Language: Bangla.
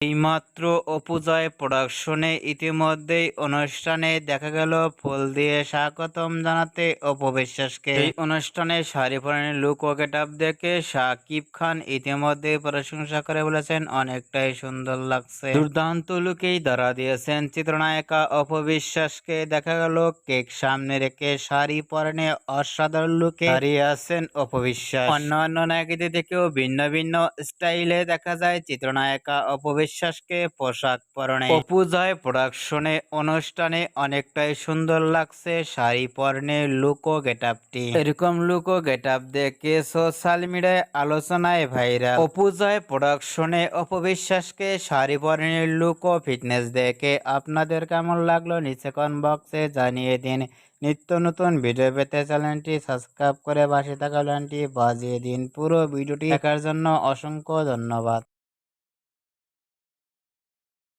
এইমাত্র অপুজয় প্রোডাকশনে ইতিমধ্যেই অনুষ্ঠানে দেখা গেল ফুল দিয়ে স্বাগতম জানাতে অপবিশ্বাসকে এই অনুষ্ঠানে শাড়ি পরানের লুক ও গেট আপ দেখে শাকিব খান ইতিমধ্যে প্রশংসা করে বলেছেন, অনেকটাই সুন্দর লাগছে। দুর্দান্ত লুকেই ধরা দিয়েছেন চিত্রনায়িকা অপবিশ্বাসকে দেখা গেল কেক সামনে রেখে শাড়ি পরনে অসাধারণ লুকে দাঁড়িয়ে আছেন অপবিশ্বাস অন্যান্য নায়িকাদের থেকেও ভিন্ন ভিন্ন স্টাইলে দেখা যায় চিত্রনায়িকা অপবিশ্বাসকে পোশাক পরনে। অপুজয় প্রোডাকশনে অনুষ্ঠানে অনেকটাই সুন্দর লাগছে শাড়ি পরনে লুকো গেটআপটি এরকম লুকো গেটআপ দেখে সোশ্যাল মিডিয়ায় আলোচনায় ভাইরাল অপুজয় প্রোডাকশনে অপবিশ্বাসকে শাড়ি পরনে লুক ফিটনেস দেখে আপনাদের কেমন লাগল নিচে কমেন্ট বক্সে জানিয়ে দিন। নিত্য নতুন ভিডিও পেতে চ্যানেলটি সাবস্ক্রাইব করে পাশে থাকা চ্যানেলটি বাজিয়ে দিন। পুরো ভিডিওটি দেখার জন্য অসংখ্য ধন্যবাদ।